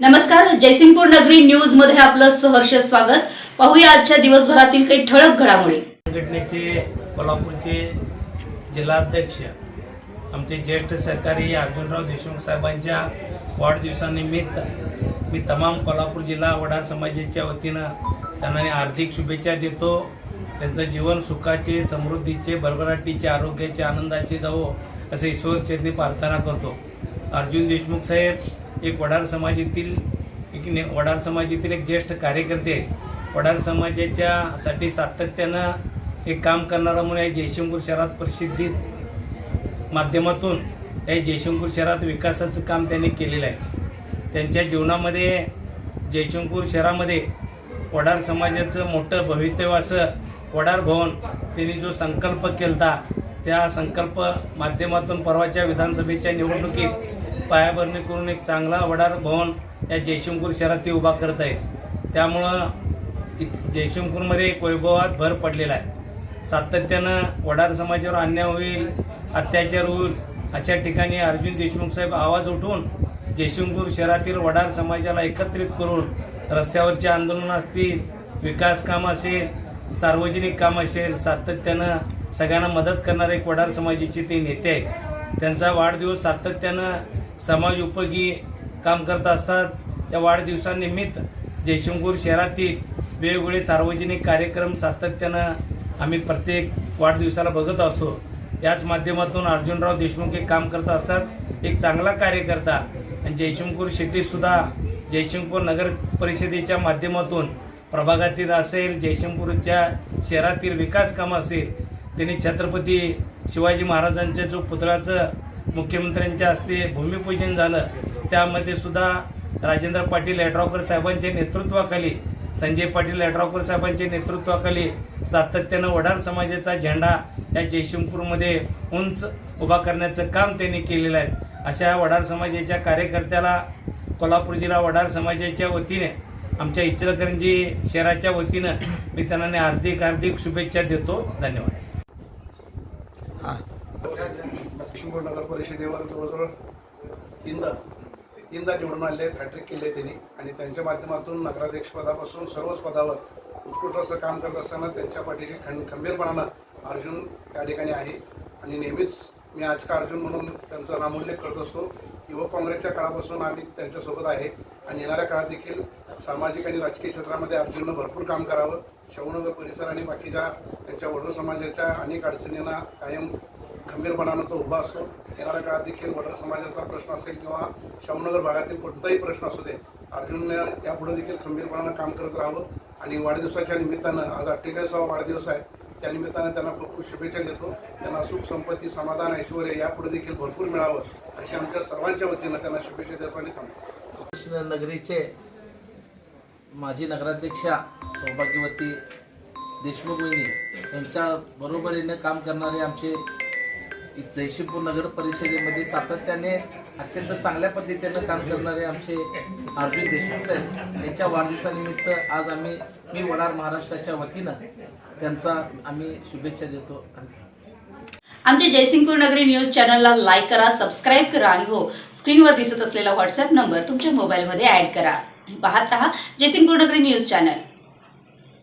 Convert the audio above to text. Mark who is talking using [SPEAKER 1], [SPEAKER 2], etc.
[SPEAKER 1] नमस्कार जयसिंगपूर नगरी न्यूजमध्ये आपलं सहर्ष स्वागत. पाहूया आजच्या दिवसभरातील काही ठळक घडामोडी.
[SPEAKER 2] संघटनेचे कोल्हापूरचे जिल्हाध्यक्ष आमचे ज्येष्ठ सरकारी अर्जुनराव देशमुख साहेबांच्या वाढदिवसानिमित्त मी तमाम कोल्हापूर जिल्हा वडार समाजाच्या वतीनं त्यांना आर्थिक शुभेच्छा देतो. त्यांचं जीवन सुखाचे समृद्धीचे भरभराटीचे आरोग्याचे आनंदाचे जावो असे ईश्वरचरणी प्रार्थना करतो. अर्जुन देशमुख साहेब एक वडार समाजातील एक ने- वडार समाजातील एक ज्येष्ठ कार्यकर्ते वडार समाजाच्या साठी सातत्यानं एक काम करणारा म्हणून या जयशंपूर शहरात प्रसिद्धीत माध्यमातून या जयशंपूर शहरात विकासाचं काम त्यांनी केलेलं आहे. त्यांच्या जीवनामध्ये जयशंपूर शहरामध्ये वडार समाजाचं मोठं भवितव्य असं वडार भवन त्यांनी जो संकल्प केलता त्या संकल्प माध्यमातून परवाच्या विधानसभेच्या निवडणुकीत पायाभरणी करून एक चांगला वडार भवन या जयशंपूर शहरात ते उभा करत आहेत. त्यामुळं इत- एक वैभवात भर पडलेला आहे. सातत्यानं वडार समाजावर अन्याय होईल अत्याचार होईल अशा ठिकाणी अर्जुन देशमुख साहेब आवाज उठवून जयशंपूर शहरातील वडार समाजाला एकत्रित करून रस्त्यावरचे आंदोलन असतील विकास काम असेल सार्वजनिक काम असेल सातत्यानं सगळ्यांना मदत करणारे एक वडार समाजाचे ते नेते आहेत. त्यांचा वाढदिवस सातत्यानं समाज उपयोगी काम करत असतात. त्या वाढदिवसानिमित्त जयशंकूर शहरातील वेगवेगळे सार्वजनिक कार्यक्रम सातत्यानं आम्ही प्रत्येक वाढदिवसाला बघत असतो. याच माध्यमातून अर्जुनराव देशमुख हे काम करत असतात. एक चांगला कार्यकर्ता आणि जयशंकूर शेट्टीसुद्धा जयशंकूर नगर परिषदेच्या माध्यमातून प्रभागातील असेल जयशंपूरच्या शहरातील विकास काम असेल त्यांनी छत्रपती शिवाजी महाराजांच्या जो पुतळ्याचं मुख्यमंत्र्यांच्या हस्ते भूमिपूजन झालं. त्यामध्ये सुद्धा राजेंद्र पाटील यड्रावकर साहेबांच्या नेतृत्वाखाली संजय पाटील यड्रावकर साहेबांच्या नेतृत्वाखाली सातत्यानं वडार समाजाचा झेंडा या जयशिमपूरमध्ये उंच उभा करण्याचं काम त्यांनी केलेलं आहे. अशा वडार समाजाच्या कार्यकर्त्याला कोल्हापूर जिल्हा वडार समाजाच्या वतीने आमच्या इचलकरंजी शहराच्या वतीनं मी त्यांना हार्दिक हार्दिक शुभेच्छा देतो. धन्यवाद.
[SPEAKER 3] लक्ष्मीपूर नगर परिषदेवर जवळजवळ तीनदा तीनदा निवडून आले आहेत हॅट्रिक केले त्यांनी. आणि त्यांच्या माध्यमातून नगराध्यक्षपदापासून सर्वच पदावर उत्कृष्ट असं काम करत असताना त्यांच्या पाठीशी खं खंबीरपणानं अर्जुन त्या ठिकाणी आहे. आणि नेहमीच मी आज का अर्जुन म्हणून त्यांचा नामोल्लेख करत असतो. युवक काँग्रेसच्या काळापासून आम्ही त्यांच्यासोबत आहे. आणि येणाऱ्या काळात देखील सामाजिक आणि राजकीय क्षेत्रामध्ये अर्जुननं भरपूर काम करावं. शवनगर परिसर आणि बाकीच्या त्यांच्या वडील समाजाच्या अनेक अडचणींना कायम खंबीरपणानं तो उभा असतो. येणाऱ्या काळात देखील वडर समाजाचा प्रश्न असेल किंवा शाहूनगर भागातील कोणताही प्रश्न असू दे अर्जुनने यापुढे देखील खंबीरपणानं काम करत राहावं. आणि वाढदिवसाच्या निमित्तानं आज अठ्ठेचाळीसावा वाढदिवस आहे. त्या निमित्तानं त्यांना खूप खूप शुभेच्छा देतो. त्यांना सुख संपत्ती समाधान ऐश्वर यापुढे देखील भरपूर मिळावं अशी आमच्या सर्वांच्या वतीनं त्यांना शुभेच्छा देतो आणि थांबतो.
[SPEAKER 4] कृष्ण नगरीचे माजी नगराध्यक्षा सौभाग्यवती देशमुख यांच्या बरोबरीने काम करणारे आमचे जयशिंपूर नगर परिषदेमध्ये सातत्याने अत्यंत चांगल्या पद्धतीनं काम करणारे आमचे अर्जुन देशमुख साहेब यांच्या वाढदिवसानिमित्त आज आम्ही मी वडार महाराष्ट्राच्या वतीनं त्यांचा आम्ही शुभेच्छा देतो.
[SPEAKER 1] आमच्या जयसिंगपूर नगरी न्यूज चॅनलला लाईक करा सबस्क्राईब करा आणि हो स्क्रीनवर दिसत असलेला व्हॉट्सअप नंबर तुमच्या मोबाईलमध्ये ऍड करा. पाहत राहा जयसिंगपूर नगरी न्यूज चॅनल.